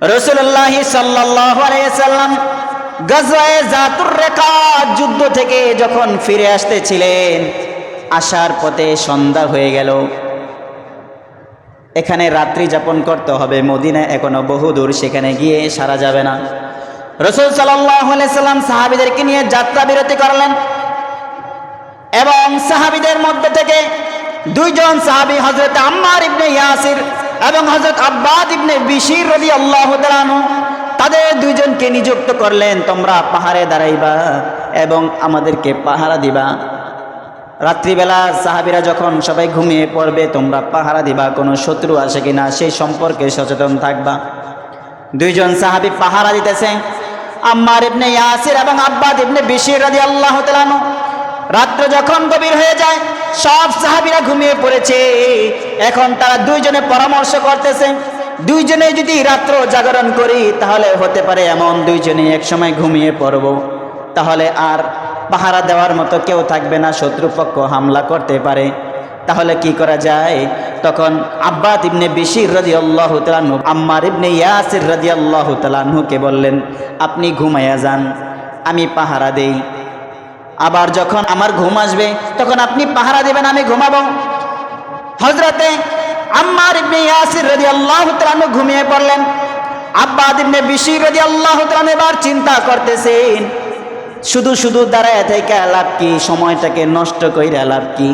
রসুল্লাহ সাল্লাম গজওয়ায়ে জাতুর রেখা যুদ্ধ থেকে যখন ফিরে আসতেছিলেন, আসার পথে সন্ধ্যা হয়ে গেল। এখানে রাত্রি যাপন করতে হবে মদিনা এখনও বহুদূর, সেখানে গিয়ে সারা যাবে না। রসুল সাল্লাম সাহাবিদেরকে নিয়ে যাত্রা বিরতি করলেন এবং সাহাবিদের মধ্যে থেকে দুইজন সাহাবি হজরত আম্মার ইবনে ইয়াসির এবং হজরত আব্বাদ ইবনে বিশির রদি আল্লাহ তাদের দুইজনকে নিযুক্ত করলেন, তোমরা পাহাড়ে দাঁড়াইবা এবং আমাদেরকে পাহারা দিবা। রাত্রিবেলা সাহাবিরা যখন সবাই ঘুমিয়ে পড়বে, তোমরা পাহারা দিবা, কোনো শত্রু আসে কিনা, সেই সম্পর্কে সচেতন থাকবা। দুইজন সাহাবি পাহারা দিতেছে। আম্মার ইবনে ইয়াসির এবং আব্বাদ ইবনে বিশির রাদি আল্লাহ রাত্র যখন গভীর হয়ে যায় সব সাহাবিরা ঘুমিয়ে পড়েছে। এখন তারা দুইজনে পরামর্শ করতেছে, দুইজনে যদি রাত্র জাগরণ করি, তাহলে হতে পারে এমন দুইজনে একসময় ঘুমিয়ে পড়ব। তাহলে আর পাহারা দেওয়ার মতো কেউ থাকবে না, শত্রুপক্ষ হামলা করতে পারে। তাহলে কি করা যায়? তখন আব্বাদ ইবনে বিশির রাজি আল্লাহ তালানহু আম্মার ইবনে ইয়াসির রাজি আল্লাহ তালানহুকে বললেন, আপনি ঘুমাইয়া যান, আমি পাহারা দেই। আবার যখন আমার ঘুম আসবে, তখন আপনি পাহারা দেবেন, আমি ঘুমাবো। হজরতে আম্মার ইবনে ইয়াসির রাজি আল্লাহ তালানহু ঘুমিয়ে পড়লেন। আব্বাদ ইবনে বিশির রাজি আল্লাহ তালানহু এবার চিন্তা করতেছেন, শুধু শুধু দাঁড়ায় থেকে লাভ কি? সময়টাকে নষ্ট কইরা লাভ কি?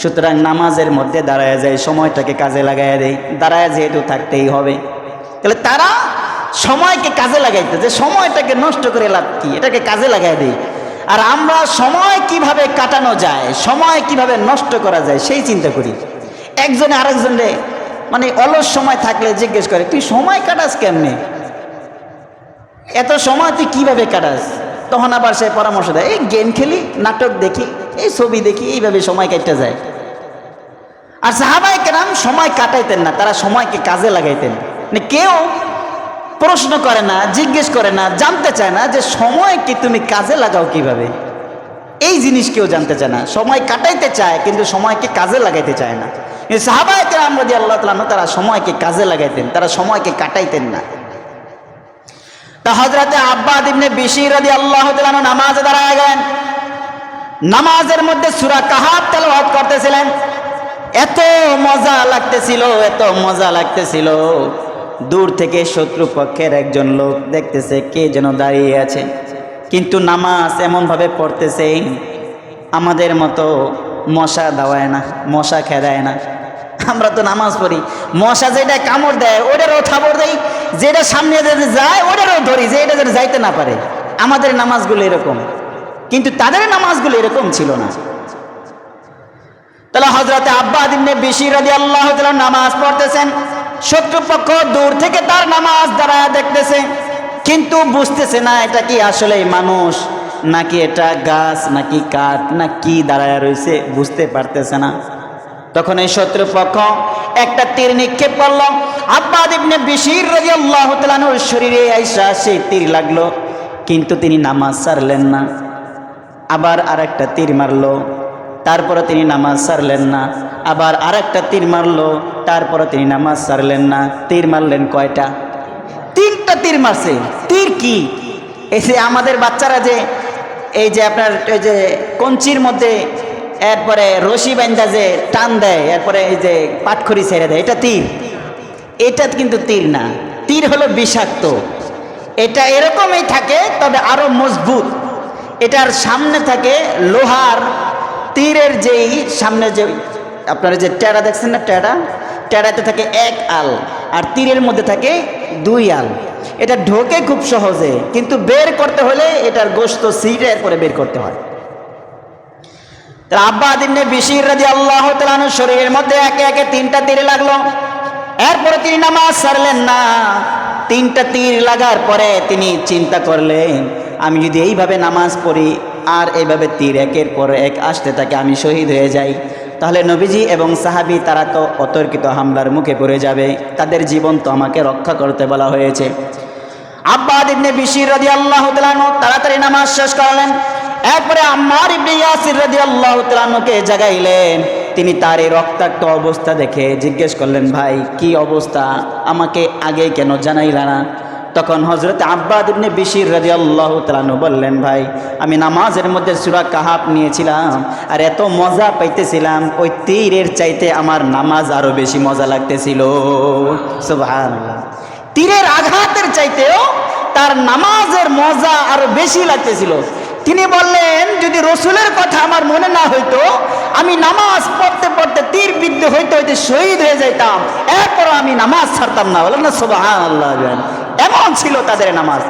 সুতরাং নামাজের মধ্যে দাঁড়ায় যায় সময়টাকে কাজে লাগাইয়া দেয় দাঁড়ায় যেহেতু থাকতেই হবে। তাহলে তারা সময়কে কাজে লাগাইতে, যে সময়টাকে নষ্ট করে লাভ কি? এটাকে কাজে লাগাই দেয় আর আমরা সময় কীভাবে কাটানো যায়, সময় কীভাবে নষ্ট করা যায়, সেই চিন্তা করি। একজনে আরেকজনে মানে অলস সময় থাকলে জিজ্ঞেস করে, তুই সময় কাটাস কেমনে? এত সময় তুই কীভাবে কাটাস? তখন আবার সে পরামর্শ দেয়, এই গেম খেলি, নাটক দেখি, এই ছবি দেখি, এইভাবে সময় কাটতে যায়। আর সাহাবাই কেরাম সময় কাটাইতেন না, তারা সময়কে কাজে লাগাইতেন। মানে কেউ প্রশ্ন করে না, জিজ্ঞেস করে না, জানতে চায় না যে সময়কে তুমি কাজে লাগাও কীভাবে? এই জিনিস কেউ জানতে চায় না। সময় কাটাইতে চায়, কিন্তু সময়কে কাজে লাগাইতে চায় না। কিন্তু সাহাবাই কেরাম রাজি আল্লাহ তালা তারা সময়কে কাজে লাগাইতেন, তারা সময়কে কাটাইতেন না। তা হজরতে আব্বাদ ইবনে বিশির রাদি আল্লাহ তাআলা নামাজে দাঁড়ায় গেলেন। নামাজের মধ্যে সূরা কাহাব তেলাওয়াত করতেছিলেন। এত মজা লাগতেছিল, এত মজা লাগতেছিল। দূর থেকে শত্রুপক্ষের একজন লোক দেখতেছে কে যেন দাঁড়িয়ে আছে। কিন্তু নামাজ এমনভাবে পড়তেছে, আমাদের মতো মশা দাওয়ায় না, মশা খেদায় না। আমরা তো নামাজ পড়ি, মশা যেটা কামড় দেয় ওটারও থাবড় দেয় যেটা সামনে যায় ওটারও ধরি, যে এটা যেন যাইতে না পারে। আমাদের নামাজগুলো এরকম, কিন্তু তাদের নামাজগুলো এরকম ছিল না। তাহলে হজরতে আব্বা দিনে রাজি আল্লাহ নামাজ পড়তেছেন শত্রুপক্ষ দূর থেকে তার নামাজ দাঁড়ায় দেখতেছে, কিন্তু বুঝতেছে না এটা কি আসলে মানুষ, নাকি এটা গাছ, নাকি কাঠ, না কি দাঁড়ায় রয়েছে, বুঝতে পারতেছে না। তখন এই শত্রুপক্ষ একটা তীর নিক্ষেপ করল। আব্বাদ ইবনে বিশির রাদিয়াল্লাহু তাআলার শরীরে আইসা সেই তীর লাগল, কিন্তু তিনি নামাজ ছাড়লেন না। আবার আরেকটা তীর মারলো তারপরে তিনি নামাজ ছাড়লেন না। আবার আরেকটা তীর মারলো তারপরে তিনি নামাজ ছাড়লেন না, তীর মারলেন কয়টা? তিনটা তীর মারছে। তীর কি? এসে আমাদের বাচ্চারা যে, এই যে আপনার, এই যে কঞ্চির মধ্যে এরপরে রশি বান্ধা যে টান দেয়, এরপরে এই যে পাটখড়ি ছেড়ে দেয়, এটা তীর। এটা কিন্তু তীর না। তীর হলো বিষাক্ত। এটা এরকমই থাকে, তবে আরও মজবুত। এটার সামনে থাকে লোহার তীরের যেই, সামনে যে আপনারা যে টেড়া দেখছেন না টেড়া টেড়াতে থাকে এক আল, আর তীরের মধ্যে থাকে দুই আল। এটা ঢোকে খুব সহজে, কিন্তু বের করতে হলে এটার গোস্ত সিটে এরপরে বের করতে হয়। আব্বা রাজি আল্লাহ শরীরের মধ্যে একে একে তিনটা লাগল। এরপরে তিনি নামাজ সারলেন না। তিনটা তীর লাগার পরে তিনি চিন্তা করলেন, আমি যদি এইভাবে নামাজ পড়ি, আর এইভাবে তীর একের পর এক আসতে থাকে, আমি শহীদ হয়ে যাই। তাহলে নবীজি এবং সাহাবি তারা তো অতর্কিত হামলার মুখে পড়ে যাবে, তাদের জীবন তো আমাকে রক্ষা করতে বলা হয়েছে। আব্বা ইবনে বিশির রাজি আল্লাহ তাড়াতাড়ি নামাজ শেষ করলেন, এরপরে আম্মার ইবনে ইয়াসির রাদিয়াল্লাহু তাআলাকে জাগাইলেন। তিনি তার এই রক্তাক্ত অবস্থা দেখে জিজ্ঞেস করলেন, ভাই, কি অবস্থা? আমাকে আগে কেন জানাইলা না? তখন হজরত আব্বাদ ইবনে বিশির রাজি আল্লাহ তালানু বললেন, ভাই, আমি নামাজের মধ্যে সুরা কাহাব নিয়েছিলাম আর এত মজা পাইতেছিলাম, ওই তীরের চাইতে আমার নামাজ আরও বেশি মজা লাগতেছিল। তীরের আঘাতের চাইতেও তার নামাজের মজা আরও বেশি লাগতেছিল। তিনি বললেন, যদি রসুলের কথা আমার মনে না হইতো, আমি নামাজ পড়তে পড়তে তীর বিদ্ধ হইতে হইতে শহীদ হয়ে যাইতাম। এরপর আমি নামাজ ছাড়তাম না। বলেন না সোবাহ আল্লাহ এমন ছিল তাদের নামাজ।